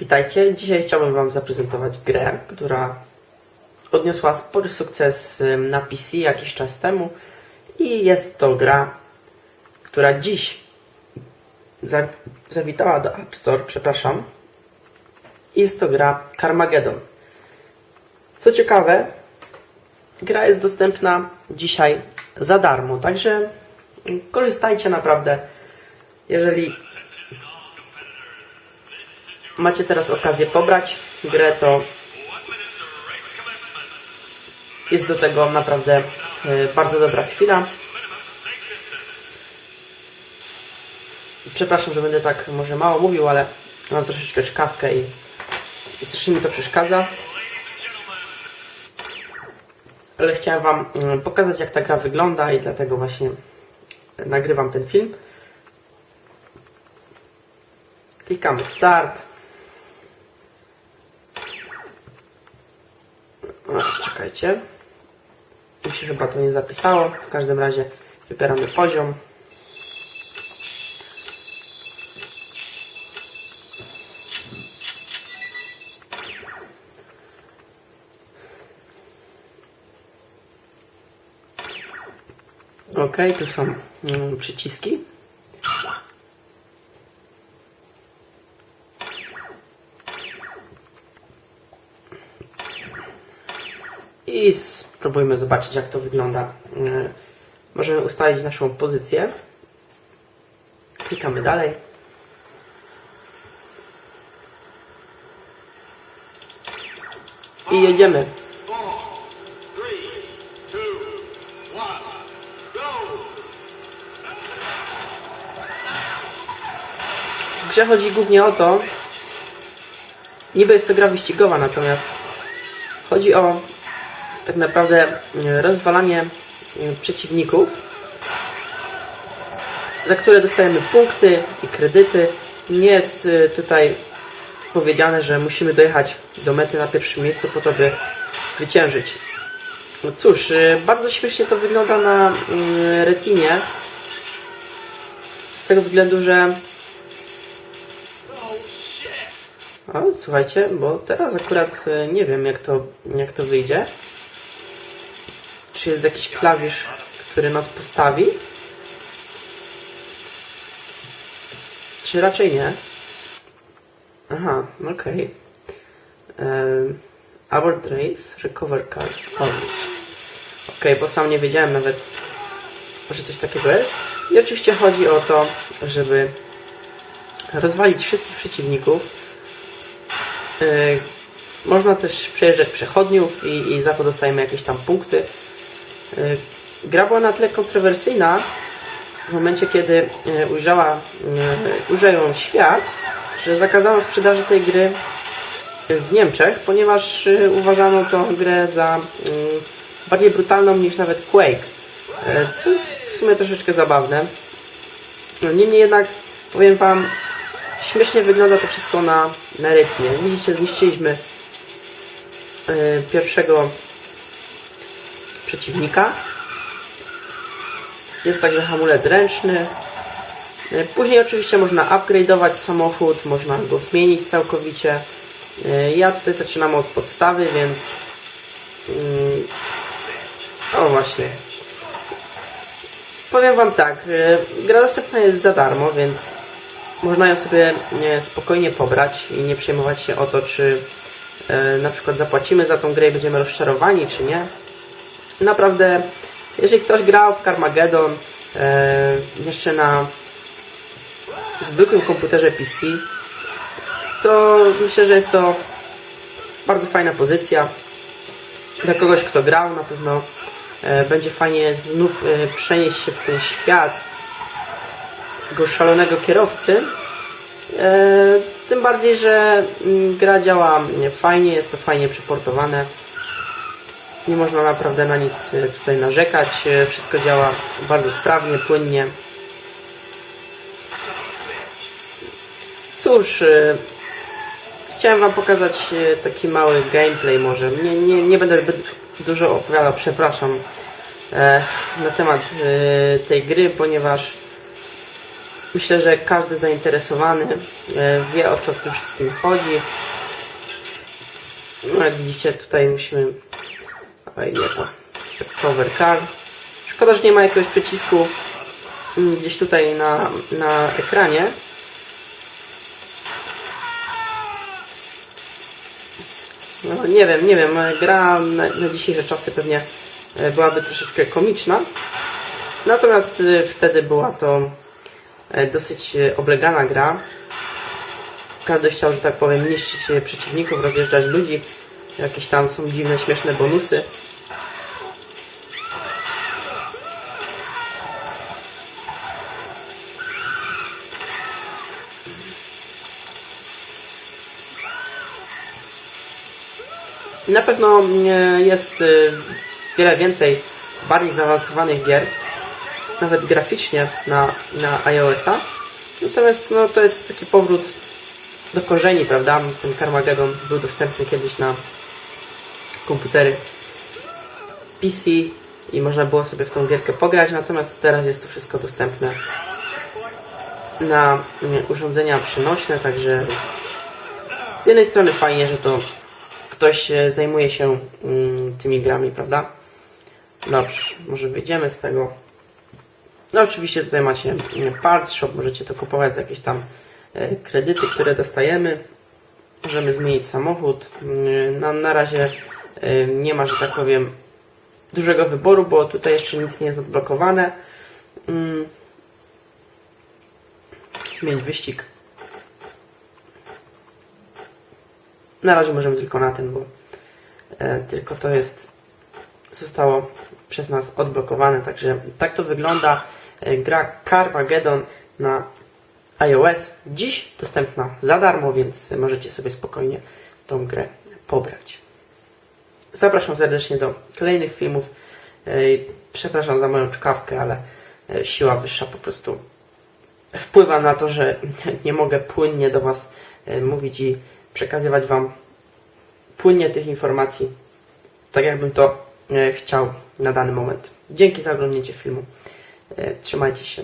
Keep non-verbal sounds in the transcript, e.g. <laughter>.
Witajcie. Dzisiaj chciałbym Wam zaprezentować grę, która odniosła spory sukces na PC jakiś czas temu i jest to gra, która dziś za, zawitała do App Store, przepraszam. Jest to gra Carmageddon. Co ciekawe, gra jest dostępna dzisiaj za darmo, także korzystajcie naprawdę. Jeżeli macie teraz okazję pobrać grę, to jest do tego naprawdę e, bardzo dobra chwila. Przepraszam, że będę tak może mało mówił, ale mam troszeczkę czkawkę i, strasznie mi to przeszkadza. Ale chciałem Wam mm, pokazać, jak ta gra wygląda i dlatego właśnie nagrywam ten film. Klikamy Start. Czekajcie. Mi się chyba to nie zapisało. W każdym razie wybieramy poziom. Ok, tu są mm, przyciski. I spróbujmy zobaczyć, jak to wygląda. E, Możemy ustalić naszą pozycję. Klikamy dalej. I jedziemy. W grze chodzi głównie o to, niby jest to gra wyścigowa, natomiast chodzi o tak naprawdę e, rozwalanie e, przeciwników, za które dostajemy punkty i kredyty. Nie jest e, tutaj powiedziane, że musimy dojechać do mety na pierwszym miejscu po to, by zwyciężyć. No cóż, bardzo śmiesznie to wygląda na retinie. Z tego względu, że O, słuchajcie, bo teraz akurat nie wiem jak to, jak to wyjdzie. Czy jest jakiś klawisz, który nas postawi? Czy raczej nie? Aha, okej. Okay. Abort race, recover car, orange. Okej, bo sam nie wiedziałem nawet, że coś takiego jest. I oczywiście chodzi o to, żeby rozwalić wszystkich przeciwników. Yy, Można też przejeżdżać przechodniów i, i za to dostajemy jakieś tam punkty. Yy, Gra była na tyle kontrowersyjna w momencie, kiedy yy, ujrzała, yy, ujrzał świat, że zakazano sprzedaży tej gry w Niemczech, ponieważ uważano tą grę za bardziej brutalną niż nawet Quake. Co jest w sumie troszeczkę zabawne. Niemniej jednak powiem Wam, śmiesznie wygląda to wszystko na, na rytmie. Widzicie, zniszczyliśmy pierwszego przeciwnika. Jest także hamulec ręczny. E, Później oczywiście można upgrade'ować samochód, można go zmienić całkowicie. E, Ja tutaj zaczynam od podstawy, więc mm, o właśnie. Powiem Wam tak, e, gra dostępna jest za darmo, więc można ją sobie spokojnie pobrać i nie przejmować się o to, czy na przykład zapłacimy za tą grę i będziemy rozczarowani, czy nie. Naprawdę, jeżeli ktoś grał w Carmageddon e, jeszcze na zwykłym komputerze PC, to myślę, że jest to bardzo fajna pozycja. Dla kogoś, kto grał, na pewno e, będzie fajnie znów e, przenieść się w ten świat tego szalonego kierowcy. E, tym bardziej, że mm, gra działa mm, fajnie, jest to fajnie przeportowane. Nie można naprawdę na nic e, tutaj narzekać. E, Wszystko działa bardzo sprawnie, płynnie. Cóż, e, chciałem Wam pokazać taki mały gameplay może. Nie, nie, nie będę zbyt dużo opowiadał, przepraszam, na temat tej gry, ponieważ Myślę, że każdy zainteresowany wie o co w tym wszystkim chodzi. No jak widzicie tutaj musimy... Oj nie to. Cover car. Szkoda, że nie ma jakiegoś przycisku mm, gdzieś tutaj na, na ekranie. No, nie wiem, nie wiem, gra na, na dzisiejsze czasy pewnie e, byłaby troszeczkę komiczna. Natomiast e, wtedy była to e, dosyć oblegana gra. Każdy chciał, że tak powiem, niszczyć przeciwników, rozjeżdżać ludzi. Jakieś tam są dziwne, śmieszne bonusy. Na pewno e, jest e, wiele więcej bardziej zaawansowanych gier, nawet graficznie na, na iOS-a. Natomiast no, to jest taki powrót do korzeni, prawda? Ten Carmageddon był dostępny kiedyś na komputery PC i można było sobie w tą gierkę pograć, natomiast teraz jest to wszystko dostępne na mm, urządzenia przenośne, także z jednej strony fajnie, że to ktoś e, zajmuje się mm, tymi grami, prawda? Dobrze, może wyjdziemy z tego. No oczywiście tutaj macie Parts Shop, możecie to kupować za jakieś tam e, kredyty, które dostajemy. Możemy zmienić samochód. Mm, Na, na razie e, nie ma, że tak powiem, dużego wyboru, bo tutaj jeszcze nic nie jest odblokowane. Mm. Zmienić wyścig. Na razie możemy tylko na ten, bo e, tylko to jest zostało przez nas odblokowane, także tak to wygląda e, gra Carmageddon na iOS. Dziś dostępna za darmo, więc możecie sobie spokojnie tą grę pobrać. Zapraszam serdecznie do kolejnych filmów. E, Przepraszam za moją czkawkę, ale siła wyższa po prostu wpływa na to, że <laughs> nie mogę płynnie do Was mówić i przekazywać Wam płynnie tych informacji, tak jakbym to e, chciał na dany moment. Dzięki za oglądnięcie filmu. E, Trzymajcie się.